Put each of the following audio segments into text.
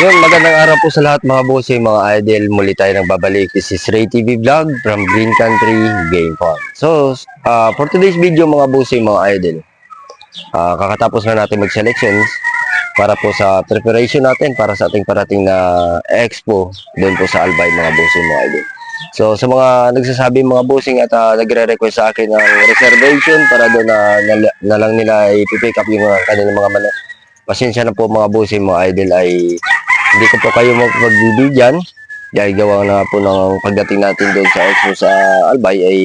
Yun, magandang araw po sa lahat mga boss, mga idol. Muli tayo nagbabalik. This is Ray TV Vlog from Green Country Game Farm. So, uh, for today's video mga boss, mga idol, uh, kakatapos na natin mag-selections para po sa preparation natin para sa ating parating na expo doon po sa Albay mga boss, mga idol. So, sa mga nagsasabi mga bossing at uh, nagre-request sa akin ng reservation para doon na, na, na lang nila ipipick up yung uh, kanilang mga manok. Pasensya na po mga bossing, mga idol ay hindi ko po kayo magbibigyan dahil gawa na po ng pagdating natin doon sa expo sa Albay ay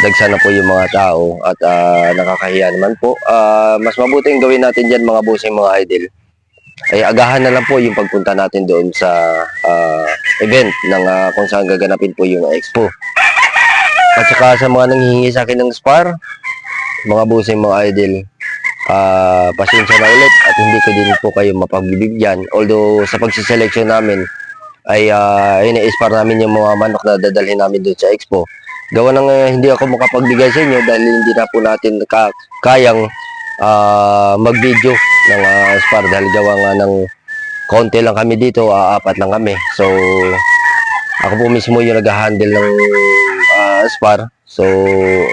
dagsa na po yung mga tao at ah, nakakahiya naman po. Ah, mas mabuting gawin natin dyan mga bossing mga idol ay agahan na lang po yung pagpunta natin doon sa ah, event ng ah, kung saan gaganapin po yung expo. At saka sa mga nanghihingi sa akin ng spar, mga bossing mga idol, Ah, pasensya na ulit at hindi ko din po kayo mapagbibigyan. Although sa pagsiselection namin ay uh, ina-spar namin yung mga manok na dadalhin namin doon sa expo. Gawa ng uh, hindi ako makapagbigay sa inyo dahil hindi na po natin ka kayang ah, mag-video ng ah, spar dahil gawa nga ng konti lang kami dito, ah, apat lang kami. So ako po mismo yung nag-handle ng ah, spar. So,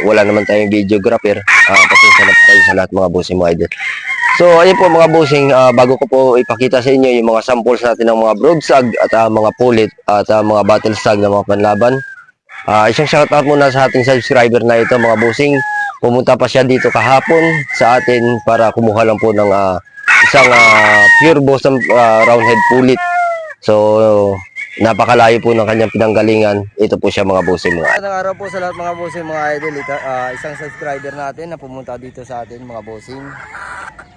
wala naman tayong videographer. Uh, pasensya na po kayo sa lahat mga bossing mga idol. So, ayun po mga bossing, ah, bago ko po ipakita sa inyo yung mga samples natin ng mga broadsag at ah, mga pulit at ah, mga battle stag na mga panlaban. Ah, isang shoutout muna sa ating subscriber na ito mga bossing. Pumunta pa siya dito kahapon sa atin para kumuha lang po ng ah, isang ah, pure bosom ah, roundhead pulit. So, napakalayo po ng kanyang pinanggalingan. Ito po siya mga bossing mga Magandang araw po sa lahat mga bossing mga idol. Ito, ah, isang subscriber natin na pumunta dito sa atin mga bossing.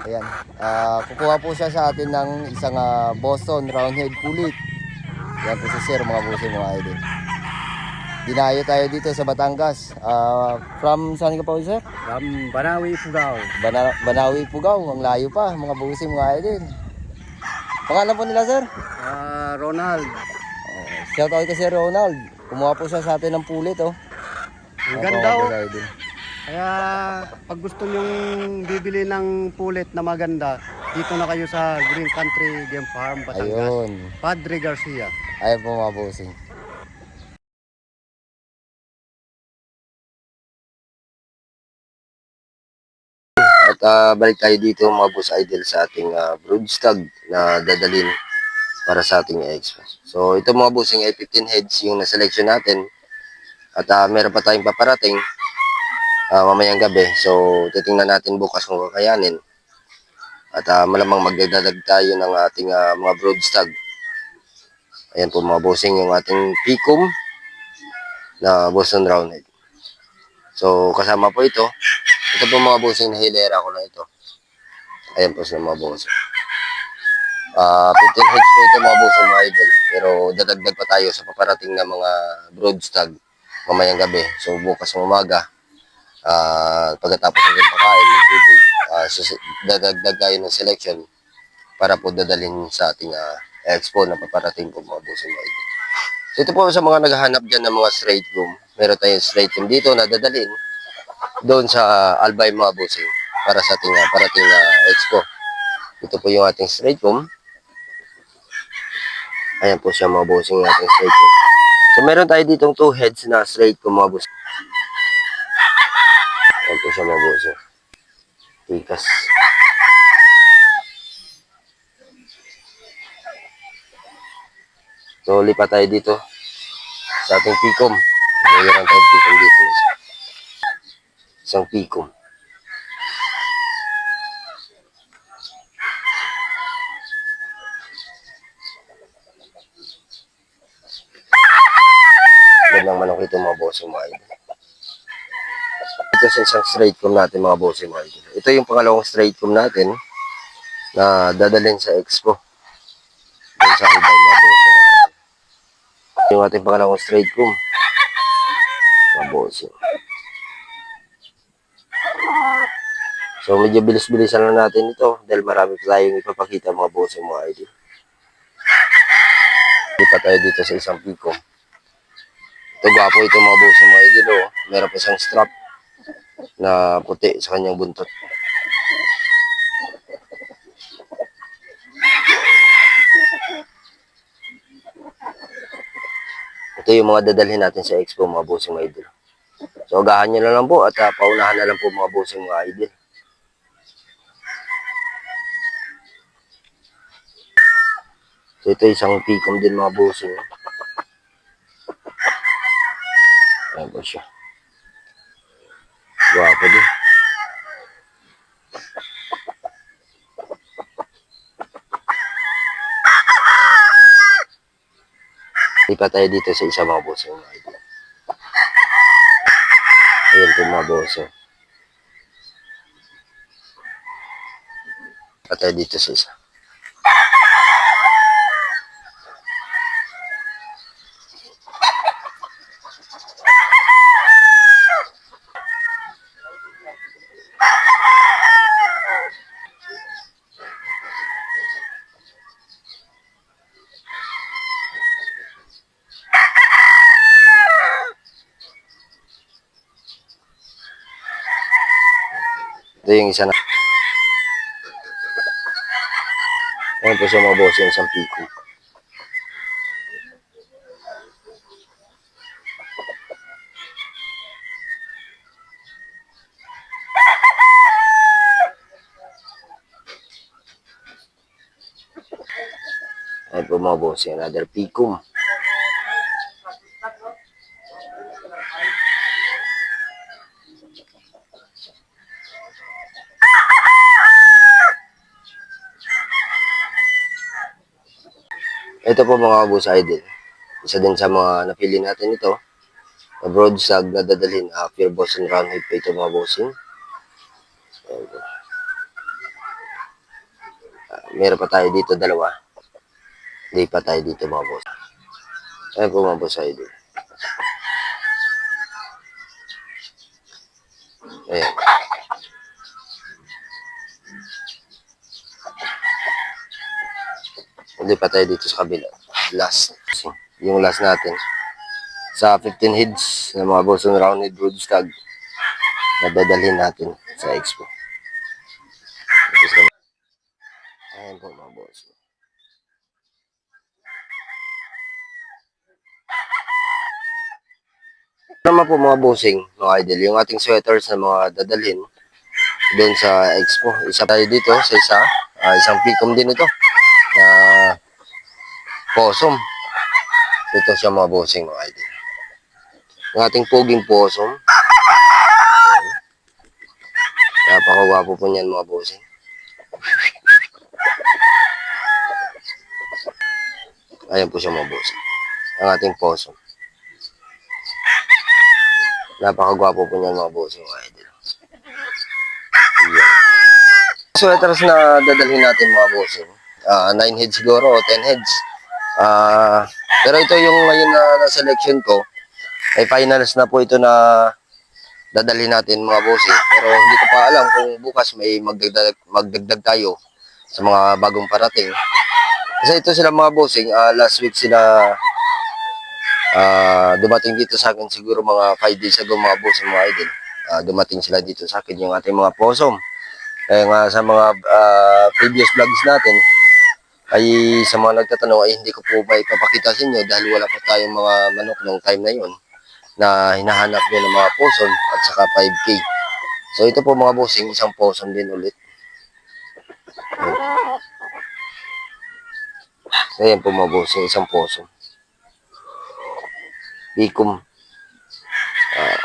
Ayan. Ah, kukuha po siya sa atin ng isang ah, Boston Roundhead Pulit. Yan po si Sir mga bossing mga idol. Dinayo tayo dito sa Batangas. Ah, from saan ka pa sir? From Banawi, Fugao. Bana Banawi, Pugaw. Ang layo pa mga bossing mga idol. Pangalan po nila sir? Ah, Ronald. Oh, shout out kay Sir Ronald. Kumuha po siya sa atin ng pulit oh. Ang ganda oh. idol. Kaya pag gusto nyong bibili ng pulit na maganda, dito na kayo sa Green Country Game Farm, Batangas. Ayun. Padre Garcia. Ayun po mga bossing. At ah, balik tayo dito mga boss idol sa ating uh, broodstag na dadalhin para sa ating expo. So ito mga bossing ay 15 heads yung na-selection natin. At ah, meron pa tayong paparating ah, mamayang gabi. So titingnan natin bukas kung kakayanin. At ah, malamang magdadadag tayo ng ating ah, mga broodstag. Ayan po mga bossing yung ating picum na Boston Roundhead. So kasama po ito ito po mga bossing na hilera ko na ito. Ayan po sila mga bossing. Ah, 15 heads po ito mga bossing mga idol. Pero dadagdag pa tayo sa paparating na mga broadstag mamayang gabi. So bukas ng umaga, ah, pagkatapos ng pagkain, sus- dadagdag tayo ng selection para po dadalhin sa ating ah, expo na paparating po mga bossing mga idol. So ito po sa mga naghahanap dyan ng mga straight room. Meron tayong straight room dito na dadalhin doon sa Albay mga bossing para sa ating uh, parating na expo. Ito po yung ating straight room. Ayan po siya mga bossing yung ating straight room. So meron tayo ditong two heads na straight room mga bossing. Ayan po siya mga bossing. Tikas. So lipat tayo dito sa ating pikom. Mayroon tayong pikom dito. Isang pikom. Manok ito mga bossing mga idol. Ito sa isang straight comb natin mga bossing mga idol. Ito yung pangalawang straight comb natin na dadalhin sa expo. Doon sa ibang mga bossing mga. Yung ating pangalawang straight comb. Mga bossing. So medyo bilis-bilisan lang natin ito dahil marami pa tayong ipapakita mga bossing mga idol. Lipat tayo dito sa isang piko. Ito gwapo ito mga boss mga idol. Oh. Meron pa isang strap na puti sa kanyang buntot. Ito yung mga dadalhin natin sa expo mga bossing mga idol. So agahan nyo na lang po at uh, paunahan na lang po mga bossing mga idol. So ito isang picom din mga bossing. Eh. Ayan siya. Gwapo din. Lipat tayo dito sa isa mga idol. Ayan po mga bossing. Lipat tayo dito sa isa. Ito yung isa na. Ayan po siya mga bossing, isang piko. Ayan po mga bossing, another pikum. Ito po mga boss idol. Isa din sa mga napili natin ito. Na broadsag na dadalhin. Uh, pure Boston Roundhead pa ito mga bossing. Ayan po. Ah, meron pa tayo dito dalawa. Hindi pa tayo dito mga boss. Ayan po mga boss idol. Ayan. Hindi pa tayo dito sa kabila. Last. Yung last natin. Sa 15 heads ng mga Boston Roundhead Broodstag na dadalhin natin sa expo. Ayan po mga boss. Naman po mga bossing, mga idol, yung ating sweaters na mga dadalhin doon sa expo. Isa tayo dito sa isa. Ah, isang pikom din ito possum. Ito siya mga bossing mga idol. Yung ating poging possum. Napakagwapo po niyan mga bossing. Ayan po siya mga bossing. Ang ating possum. Napakagwapo po niyan mga bossing mga idol. Ayan. Sweaters na dadalhin natin mga bossing. Ah, 9 heads siguro o 10 heads. Ah, pero ito yung ngayon na, na selection ko. Ay finals na po ito na dadalhin natin mga bossing. Pero hindi ko pa alam kung bukas may magdagdag, magdagdag tayo sa mga bagong parating. Kasi ito sila mga bossing, ah, last week sila ah, dumating dito sa akin siguro mga 5 days ago mga bossing mga idol. Ah, dumating sila dito sa akin yung ating mga possum. Kaya nga sa mga ah, previous vlogs natin, ay sa mga nagtatanong ay hindi ko po may papakita sa inyo dahil wala pa tayong mga manok nung time na yon na hinahanap nyo ng mga poson at saka 5K. So ito po mga bossing, isang poson din ulit. So ayan po mga bossing, isang poson. Bikum. Ah,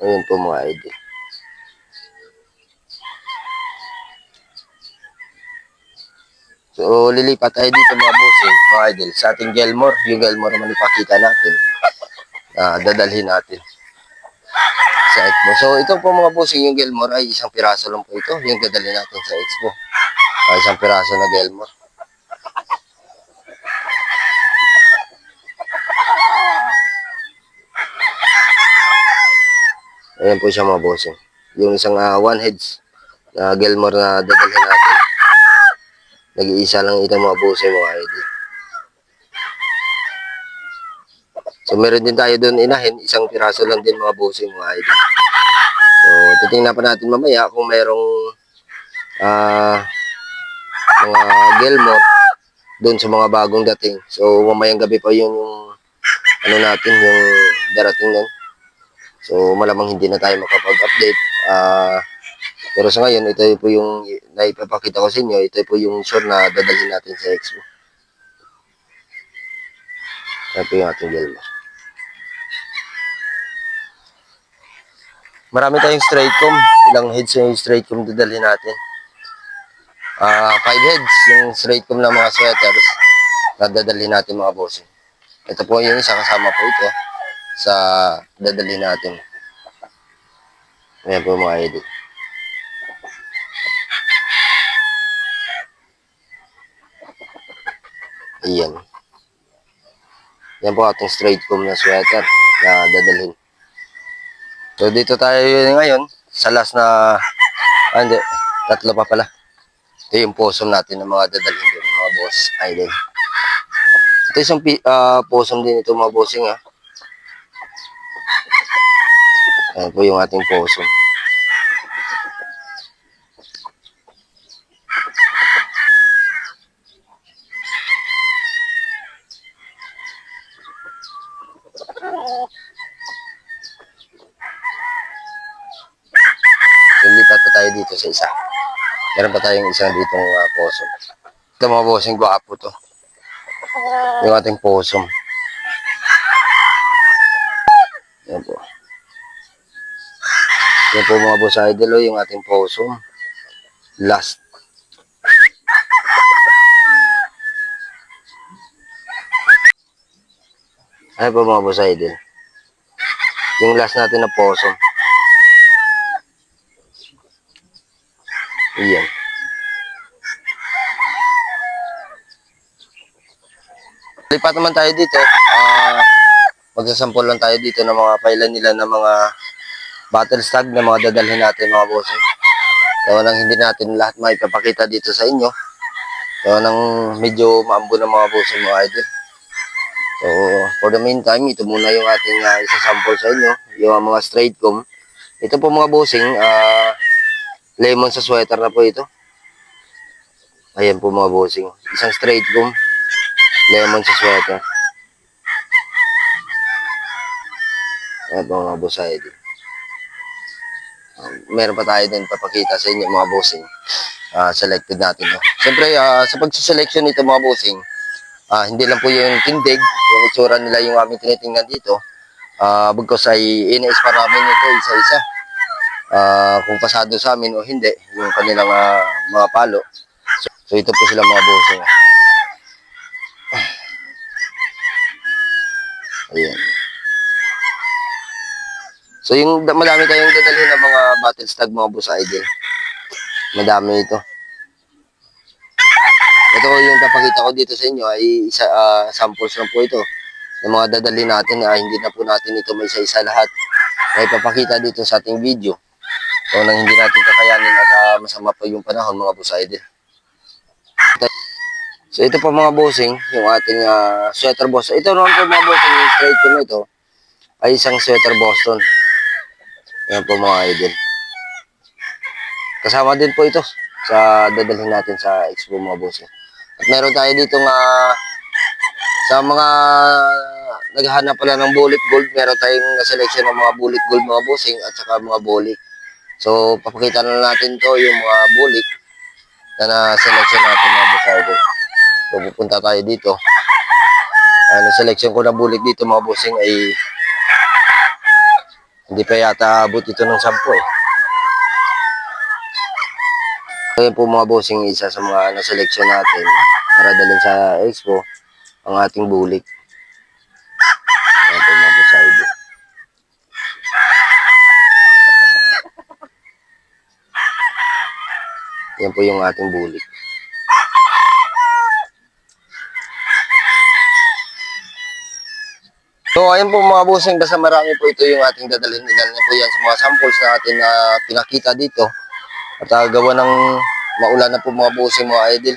ayan po mga idol. So, lilipat tayo dito mga bossing, mga idol, sa ating Gelmore. Yung Gelmore naman ipakita natin. Ah, dadalhin natin sa Expo. So, ito po mga bossing, yung Gelmore ay isang piraso lang po ito. Yung dadalhin natin sa Expo. Ah, isang piraso na Gelmore. Ayan po siya mga bossing. Yung isang ah, one heads na Gelmore na dadalhin natin. Nag-iisa lang ito mga buhay mga idol. So meron din tayo doon inahin, isang piraso lang din mga buhay mga idol. So titingnan pa natin mamaya kung merong ah mga Gilmore doon sa mga bagong dating. So mamayang gabi pa yung ano natin yung darating nun. So malamang hindi na tayo makapag-update. Ah pero sa ngayon, ito po yung naipapakita ko sa inyo. Ito po yung sure na dadalhin natin sa expo. Ito yung ating Gelma. Marami tayong straight comb. Ilang heads yung straight comb dadalhin natin. Ah, five heads yung straight comb ng mga sweaters na dadalhin natin mga boss. Ito po yung isa kasama po ito sa dadalhin natin. Ayan po mga edit. Ayan. Yan po ating straight comb na sweater na dadalhin. So dito tayo ngayon sa last na ah, hindi, tatlo pa pala. Ito yung possum natin ng mga dadalhin din mga boss idol. Ito isang pi- ah, possum din ito mga bossing ha. Ayan po yung ating possum. Lumipat pa tayo dito sa isa. Meron pa tayong isang ditong uh, possum. Ito mga bossing, gwapo to. Yung ating possum. Yan po. Yan po mga boss idol, oh, yung ating possum. Last. Ay po mga boss idol. Yung last natin na possum. Iyan. Lipat naman tayo dito. Ah, magsasampol lang tayo dito ng mga pailan nila ng mga battle stag na mga dadalhin natin mga bossing. So, nang hindi natin lahat maipapakita dito sa inyo. So, nang medyo maambo ng mga bossing mga idol. So, for the meantime, ito muna yung ating uh, isasample sa inyo. Yung mga straight comb. Ito po mga bossing, ah, lemon sa sweater na po ito. Ayan po mga bossing. Isang straight comb. Lemon sa sweater. Ayan po mga boss. Um, meron pa tayo din papakita sa inyo mga bossing. Ah, selected natin to. Siyempre, ah, sa pag-selection nito mga bossing, ah, hindi lang po yung tindig, yung itsura nila yung aming tinitingnan dito. Ah, bagkos ay inais pa namin ito isa-isa. Ah, kung pasado sa amin o hindi, yung kanilang ah, mga palo. So, so ito po sila mga bossing. Ayan. So yung da- madami tayong dadalhin ng mga battle stag mga boss idol. Madami ito. Ito yung papakita ko dito sa inyo ay isa ah, samples lang po ito ng mga dadalhin natin na hindi na po natin ito may isa-isa lahat na ipapakita dito sa ating video. So nang hindi natin kakayanin at ah, masama pa yung panahon mga boss. So ito po mga bossing, yung ating ah, sweater boss. Ito naman po mga bossing, yung straight ko ito ay isang sweater Boston. Yan po mga idol. Kasama din po ito sa dadalhin natin sa expo mga bossing. At meron tayo dito nga sa mga naghahanap pala ng bullet gold, meron tayong selection ng mga bullet gold mga bossing at saka mga bullet. So papakita na natin to yung mga bullet na na-selection natin boss idol. So, pupunta tayo dito. Ano, selection ko na bulik dito mga bossing ay hindi pa yata abot ito ng sampo eh. Ayan po mga bossing, isa sa mga na-selection natin para dalhin sa expo ang ating bulik. Ayan po mga boss Yan po yung ating bulik. So, ayun po mga bossing, basta marami po ito yung ating dadalhin. Ilan na po yan sa mga samples na atin na pinakita dito. At uh, gawa ng maulan na po mga bossing, mga idol.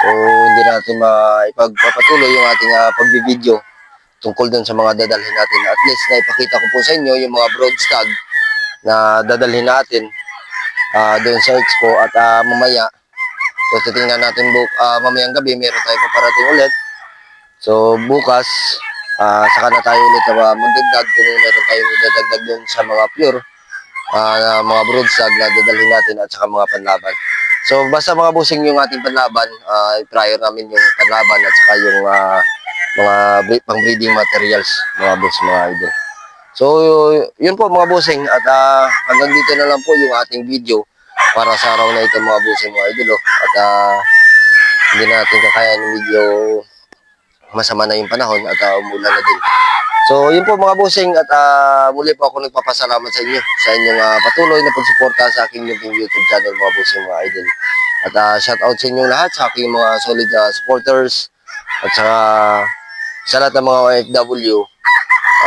So, hindi natin maipagpapatuloy yung ating uh, pagbibideo tungkol dun sa mga dadalhin natin. At least, na ipakita ko po sa inyo yung mga broad na dadalhin natin uh, doon sa expo. At uh, mamaya, so titingnan natin bu- uh, mamayang gabi, meron tayo paparating ulit. So, bukas, Ah, saka na tayo ulit uh, magdagdag kung meron tayong idadagdag dun sa mga pure ah, na mga broadside na dadalhin natin at saka mga panlaban. So basta mga busing yung ating panlaban, ah, prior namin yung panlaban at saka yung ah, mga bre- pang-breeding materials, mga boss, mga idol. So yun po mga busing at ah, hanggang dito na lang po yung ating video para sa araw na ito mga busing mga idol. oh. At ah, hindi natin kakayanin medyo masama na yung panahon at uh, umulan na din. So, yun po mga bossing at ah, muli po ako nagpapasalamat sa inyo sa inyong ah, patuloy na pagsuporta sa aking YouTube channel mga bossing mga idol. At uh, shout out sa inyong lahat sa aking mga solid ah, supporters at saka sa lahat ng mga OFW.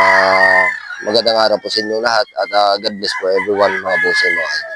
ah magandang araw po sa inyong lahat at ah, God bless po everyone mga bossing mga idol.